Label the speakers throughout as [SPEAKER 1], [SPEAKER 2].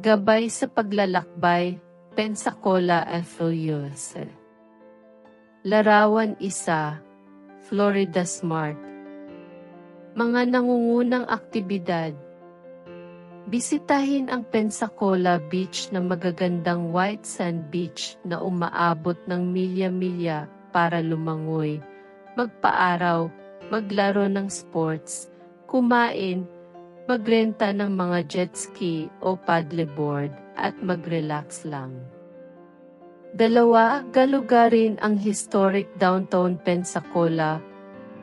[SPEAKER 1] Gabay sa paglalakbay, Pensacola FOUS. Larawan isa, Florida Smart. Mga nangungunang aktibidad. Bisitahin ang Pensacola Beach na magagandang white sand beach na umaabot ng milya-milya para lumangoy, magpaaraw, maglaro ng sports, kumain, magrenta ng mga jet ski o paddleboard at mag-relax lang. Dalawa, galugarin ang historic downtown Pensacola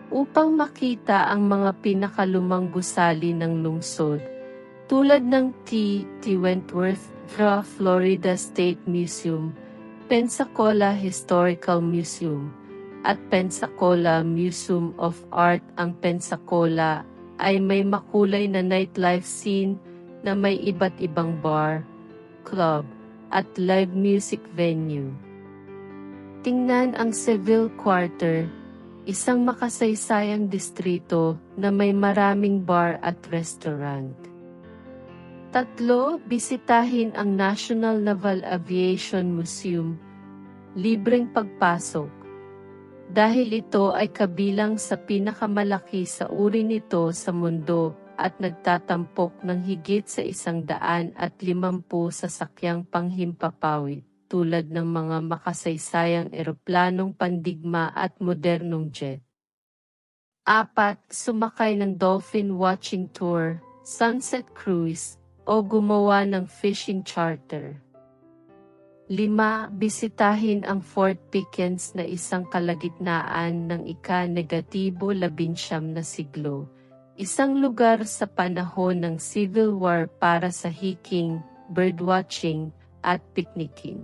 [SPEAKER 1] upang makita ang mga pinakalumang gusali ng lungsod tulad ng T. T. Wentworth The Florida State Museum, Pensacola Historical Museum, at Pensacola Museum of Art. Ang Pensacola ay may makulay na nightlife scene na may iba't ibang bar, club, at live music venue. Tingnan ang Seville Quarter, isang makasaysayang distrito na may maraming bar at restaurant. Tatlo, bisitahin ang National Naval Aviation Museum. Libreng pagpasok. Dahil ito ay kabilang sa pinakamalaki sa uri nito sa mundo at nagtatampok ng higit sa isang daan at limampu sasakyang panghimpapawid tulad ng mga makasaysayang eroplanong pandigma at modernong jet. Apat, sumakay ng dolphin watching tour, sunset cruise, o gumawa ng fishing charter. Lima, bisitahin ang Fort Pickens na isang kalagitnaan ng ika-negatibo labinsyam na siglo. Isang lugar sa panahon ng Civil War para sa hiking, birdwatching, at picnicking.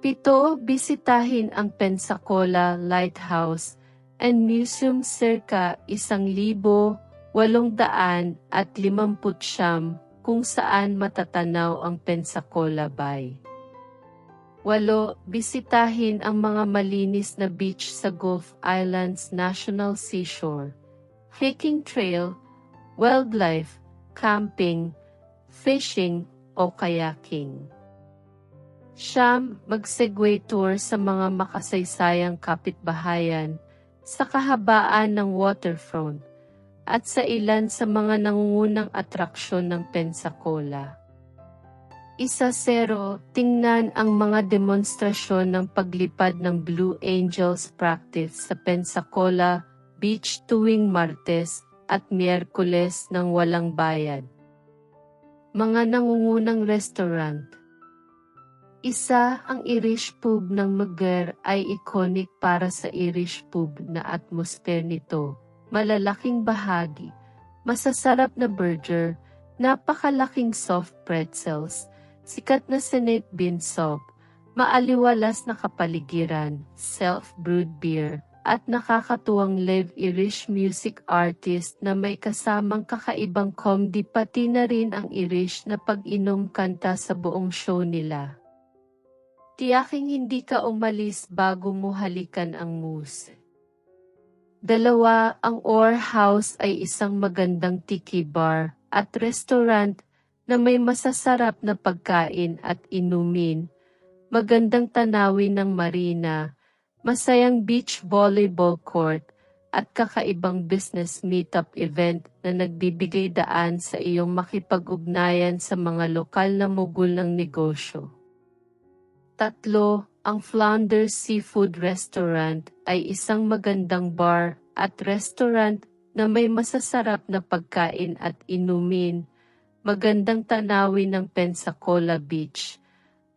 [SPEAKER 1] Pito, bisitahin ang Pensacola Lighthouse and Museum circa isang libo, walong daan at limamput siyam kung saan matatanaw ang Pensacola Bay. Walo, bisitahin ang mga malinis na beach sa Gulf Islands National Seashore, hiking trail, wildlife, camping, fishing, o kayaking. Siyam, mag-segway tour sa mga makasaysayang kapitbahayan sa kahabaan ng waterfront at sa ilan sa mga nangungunang atraksyon ng Pensacola. Isa zero, tingnan ang mga demonstrasyon ng paglipad ng Blue Angels practice sa Pensacola Beach tuwing Martes at Miyerkules ng walang bayad. Mga nangungunang restaurant Isa, ang Irish pub ng Muger ay iconic para sa Irish pub na atmosphere nito. Malalaking bahagi, masasarap na burger, napakalaking soft pretzels, sikat na Senate bean soup, maaliwalas na kapaligiran, self-brewed beer, at nakakatuwang live Irish music artist na may kasamang kakaibang comedy pati na rin ang Irish na pag-inom kanta sa buong show nila. Tiyaking hindi ka umalis bago mo halikan ang moose. Dalawa, ang Or House ay isang magandang tiki bar at restaurant na may masasarap na pagkain at inumin, magandang tanawin ng marina, masayang beach volleyball court, at kakaibang business meetup event na nagbibigay daan sa iyong makipag-ugnayan sa mga lokal na mugul ng negosyo. Tatlo, ang Flanders Seafood Restaurant ay isang magandang bar at restaurant na may masasarap na pagkain at inumin magandang tanawin ng Pensacola Beach,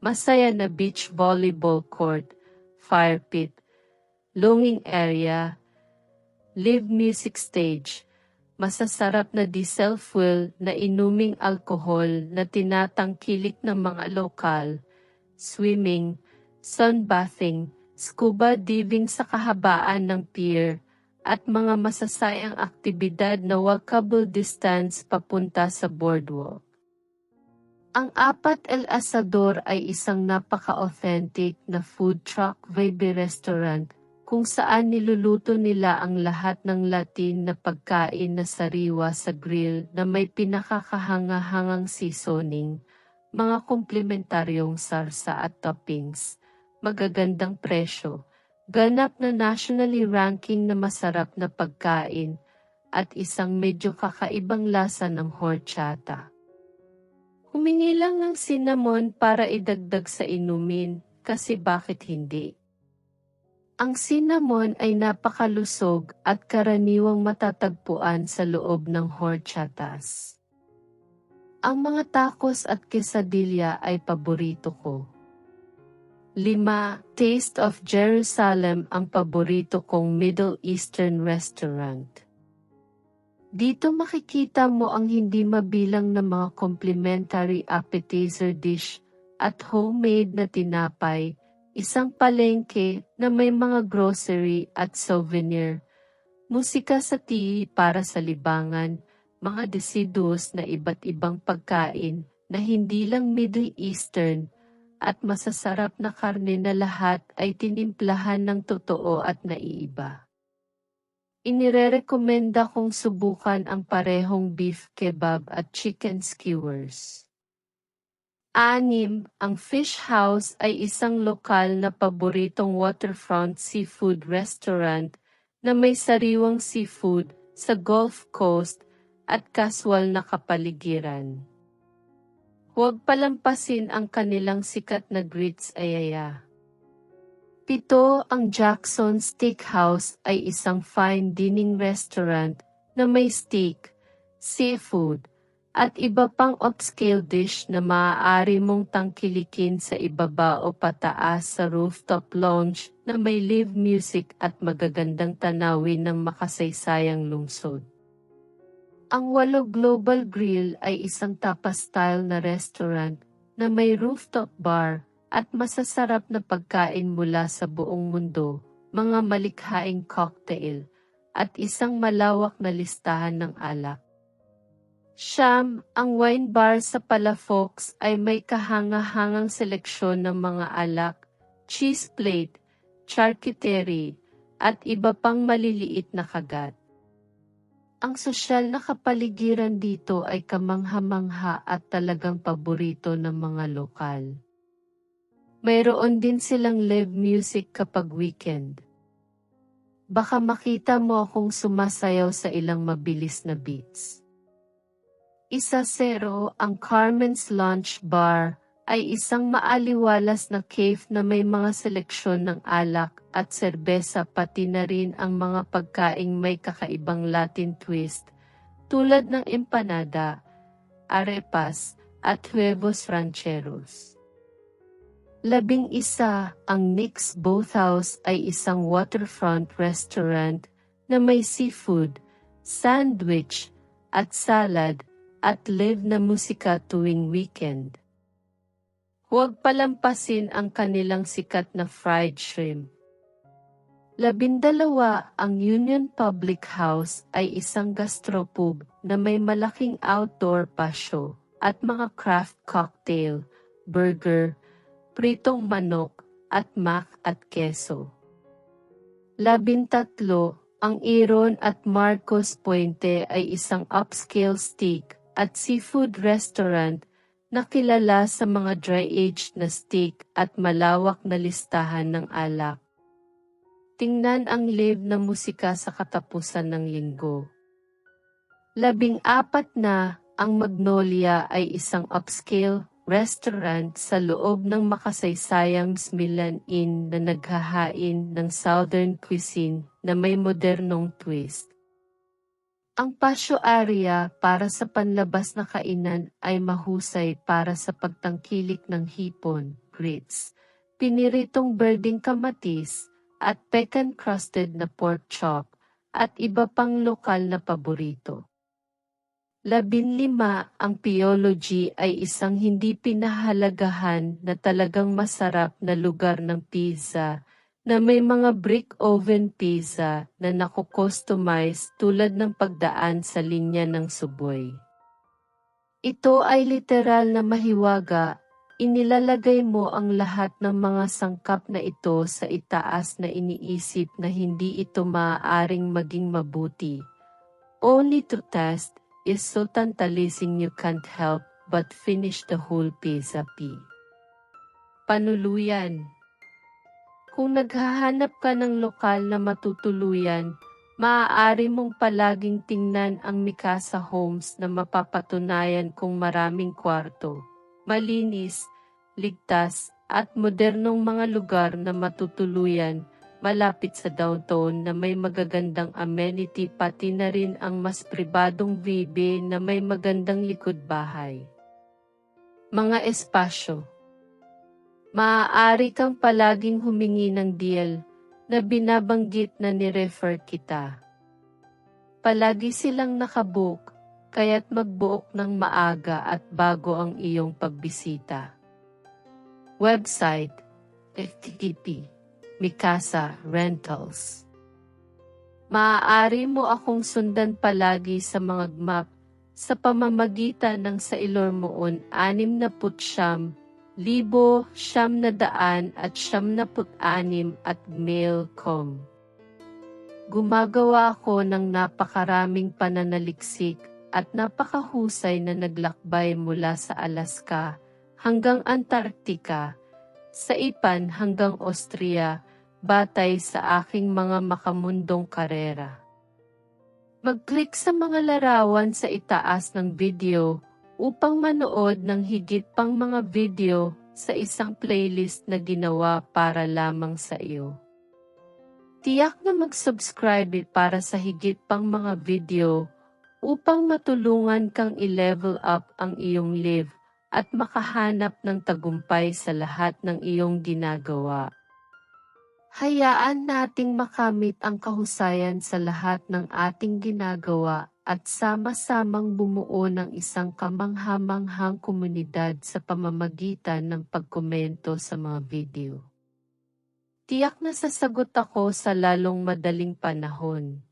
[SPEAKER 1] masaya na beach volleyball court, fire pit, lunging area, live music stage, masasarap na diesel fuel na inuming alkohol na tinatangkilik ng mga lokal, swimming, sunbathing, scuba diving sa kahabaan ng pier, at mga masasayang aktibidad na walkable distance papunta sa boardwalk. Ang Apat El Asador ay isang napaka-authentic na food truck vibe restaurant kung saan niluluto nila ang lahat ng Latin na pagkain na sariwa sa grill na may pinakakahangahangang seasoning, mga komplementaryong sarsa at toppings, magagandang presyo, ganap na nationally ranking na masarap na pagkain, at isang medyo kakaibang lasa ng horchata. Humingi lang ng cinnamon para idagdag sa inumin, kasi bakit hindi? Ang cinnamon ay napakalusog at karaniwang matatagpuan sa loob ng horchatas. Ang mga tacos at quesadilla ay paborito ko. 5. Taste of Jerusalem ang paborito kong Middle Eastern restaurant. Dito makikita mo ang hindi mabilang na mga complimentary appetizer dish at homemade na tinapay, isang palengke na may mga grocery at souvenir, musika sa tea para sa libangan, mga deciduous na iba't ibang pagkain na hindi lang Middle Eastern, at masasarap na karne na lahat ay tinimplahan ng totoo at naiiba. Inirerekomenda kong subukan ang parehong beef kebab at chicken skewers. Anim, ang Fish House ay isang lokal na paboritong waterfront seafood restaurant na may sariwang seafood sa Gulf Coast at kaswal na kapaligiran. Huwag palampasin ang kanilang sikat na grits ayaya. Pito, ang Jackson Steakhouse ay isang fine dining restaurant na may steak, seafood, at iba pang upscale dish na maaari mong tangkilikin sa ibaba o pataas sa rooftop lounge na may live music at magagandang tanawin ng makasaysayang lungsod. Ang Walo Global Grill ay isang tapa-style na restaurant na may rooftop bar at masasarap na pagkain mula sa buong mundo, mga malikhaing cocktail, at isang malawak na listahan ng alak. Siyam, ang wine bar sa Palafox ay may kahanga-hangang seleksyon ng mga alak, cheese plate, charcuterie, at iba pang maliliit na kagat. Ang sosyal na kapaligiran dito ay kamangha-mangha at talagang paborito ng mga lokal. Mayroon din silang live music kapag weekend. Baka makita mo akong sumasayaw sa ilang mabilis na beats. Isa zero, ang Carmen's Lunch Bar ay isang maaliwalas na cave na may mga seleksyon ng alak at serbesa pati na rin ang mga pagkaing may kakaibang Latin twist tulad ng empanada, arepas, at huevos rancheros. Labing isa, ang Nick's Boathouse ay isang waterfront restaurant na may seafood, sandwich, at salad at live na musika tuwing weekend. Huwag palampasin ang kanilang sikat na fried shrimp. Labindalawa, ang Union Public House ay isang gastropub na may malaking outdoor pasyo at mga craft cocktail, burger, pritong manok, at mac at keso. Labintatlo, ang Iron at Marcos Puente ay isang upscale steak at seafood restaurant na kilala sa mga dry-aged na steak at malawak na listahan ng alak. Tingnan ang live na musika sa katapusan ng linggo. Labing apat na, ang Magnolia ay isang upscale restaurant sa loob ng makasaysayang Smilan Inn na naghahain ng Southern cuisine na may modernong twist. Ang patio area para sa panlabas na kainan ay mahusay para sa pagtangkilik ng hipon, grits, piniritong birding kamatis, at pecan-crusted na pork chop, at iba pang lokal na paborito. Labinlima, ang Piology ay isang hindi pinahalagahan na talagang masarap na lugar ng pizza na may mga brick oven pizza na nako-customize tulad ng pagdaan sa linya ng suboy. Ito ay literal na mahiwaga, Inilalagay mo ang lahat ng mga sangkap na ito sa itaas na iniisip na hindi ito maaaring maging mabuti. Only to test is so tantalizing you can't help but finish the whole pizza pea. Panuluyan Kung naghahanap ka ng lokal na matutuluyan, maaari mong palaging tingnan ang Mikasa Homes na mapapatunayan kung maraming kwarto, malinis, ligtas, at modernong mga lugar na matutuluyan malapit sa downtown na may magagandang amenity pati na rin ang mas pribadong VB na may magandang likod bahay. Mga espasyo Maaari kang palaging humingi ng deal na binabanggit na ni-refer kita. Palagi silang nakabook, kaya't magbuok ng maaga at bago ang iyong pagbisita. Website FTP Mikasa Rentals Maaari mo akong sundan palagi sa mga map sa pamamagitan ng sa Ilormoon 69 libo siyam na daan at siyam na put-anim at mail.com. Gumagawa ako ng napakaraming pananaliksik at napakahusay na naglakbay mula sa Alaska hanggang Antarctica, sa Ipan hanggang Austria, batay sa aking mga makamundong karera. Mag-click sa mga larawan sa itaas ng video upang manood ng higit pang mga video sa isang playlist na ginawa para lamang sa iyo. Tiyak na mag-subscribe para sa higit pang mga video upang matulungan kang i-level up ang iyong live at makahanap ng tagumpay sa lahat ng iyong ginagawa. Hayaan nating makamit ang kahusayan sa lahat ng ating ginagawa at sama-samang bumuo ng isang kamanghamanghang komunidad sa pamamagitan ng pagkomento sa mga video. Tiyak na sasagot ako sa lalong madaling panahon.